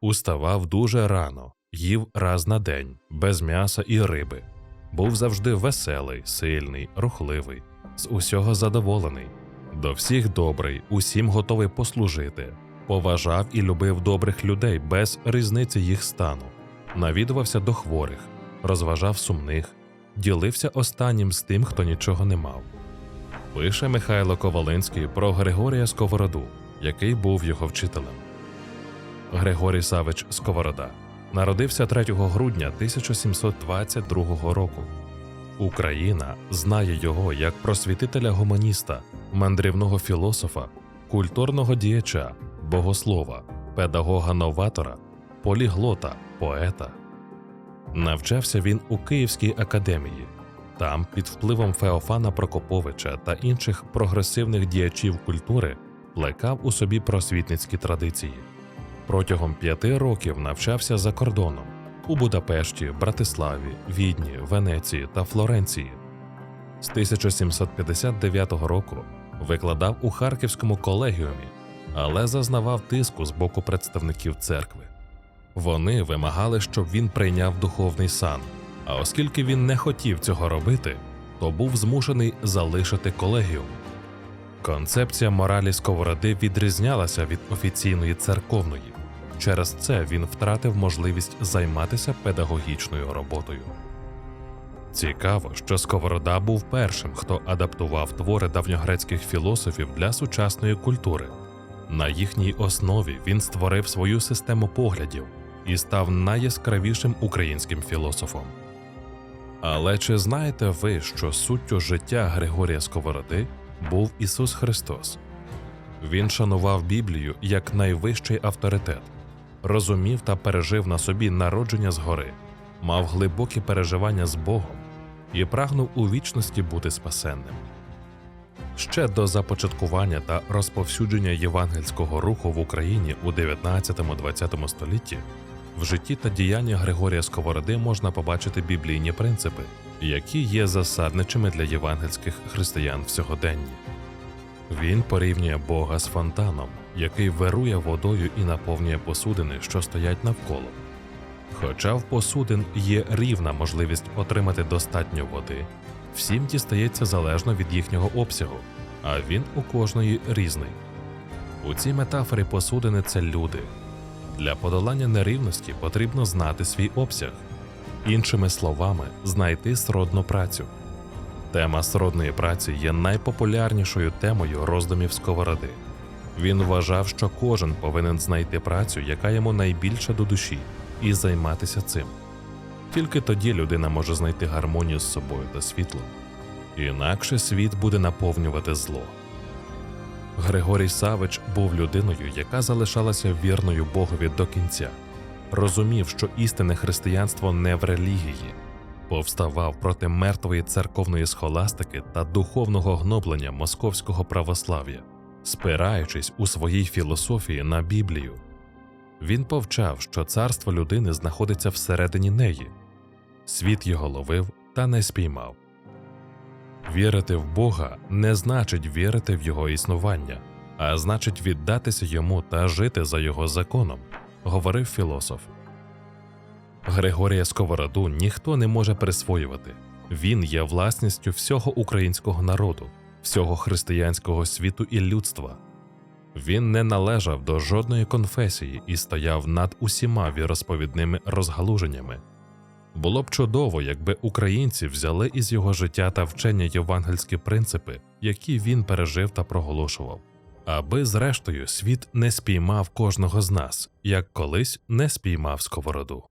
Уставав дуже рано, їв раз на день, без м'яса і риби. Був завжди веселий, сильний, рухливий, з усього задоволений, до всіх добрий, усім готовий послужити, поважав і любив добрих людей без різниці їх стану, навідувався до хворих, розважав сумних, ділився останнім з тим, хто нічого не мав. Пише Михайло Ковалинський про Григорія Сковороду, який був його вчителем. Григорій Савич Сковорода народився 3 грудня 1722 року. Україна знає його як просвітителя гуманіста, мандрівного філософа, культурного діяча, богослова, педагога-новатора, поліглота, поета. Навчався він у Київській академії. Там, під впливом Феофана Прокоповича та інших прогресивних діячів культури, плекав у собі просвітницькі традиції. Протягом п'яти років навчався за кордоном у Будапешті, Братиславі, Відні, Венеції та Флоренції. З 1759 року викладав у Харківському колегіумі, але зазнавав тиску з боку представників церкви. Вони вимагали, щоб він прийняв духовний сан. А оскільки він не хотів цього робити, то був змушений залишити колегіум. Концепція моралі сковороди відрізнялася від офіційної церковної. Через це він втратив можливість займатися педагогічною роботою. Цікаво, що Сковорода був першим, хто адаптував твори давньогрецьких філософів для сучасної культури. На їхній основі він створив свою систему поглядів і став найяскравішим українським філософом. Але чи знаєте ви, що суттю життя Григорія Сковороди був Ісус Христос? Він шанував Біблію як найвищий авторитет, розумів та пережив на собі народження згори, мав глибокі переживання з Богом і прагнув у вічності бути спасенним. Ще до започаткування та розповсюдження євангельського руху в Україні у 19-20 столітті в житті та діянні Григорія Сковороди можна побачити біблійні принципи, які є засадничими для євангельських християн в сьогоденні. Він порівнює Бога з фонтаном, який вирує водою і наповнює посудини, що стоять навколо. Хоча в посудин є рівна можливість отримати достатньо води, всім дістається залежно від їхнього обсягу, а він у кожної різний. У цій метафорі посудини це люди. Для подолання нерівності потрібно знати свій обсяг, іншими словами, знайти сродну працю. Тема сродної праці є найпопулярнішою темою роздумів Сковороди. Він вважав, що кожен повинен знайти працю, яка йому найбільше до душі, і займатися цим. Тільки тоді людина може знайти гармонію з собою та світлом, інакше світ буде наповнювати зло. Григорій Савич був людиною, яка залишалася вірною Богові до кінця, розумів, що істинне християнство не в релігії, повставав проти мертвої церковної схоластики та духовного гноблення московського православ'я, спираючись у своїй філософії на Біблію. Він повчав, що царство людини знаходиться всередині неї, світ його ловив та не спіймав. Вірити в Бога не значить вірити в Його існування, а значить віддатися йому та жити за його законом, говорив філософ. Григорія Сковороду ніхто не може присвоювати. Він є власністю всього українського народу, всього християнського світу і людства. Він не належав до жодної конфесії і стояв над усіма віросповідними розгалуженнями. Було б чудово, якби українці взяли із його життя та вчення євангельські принципи, які він пережив та проголошував, аби, зрештою, світ не спіймав кожного з нас, як колись не спіймав сковороду.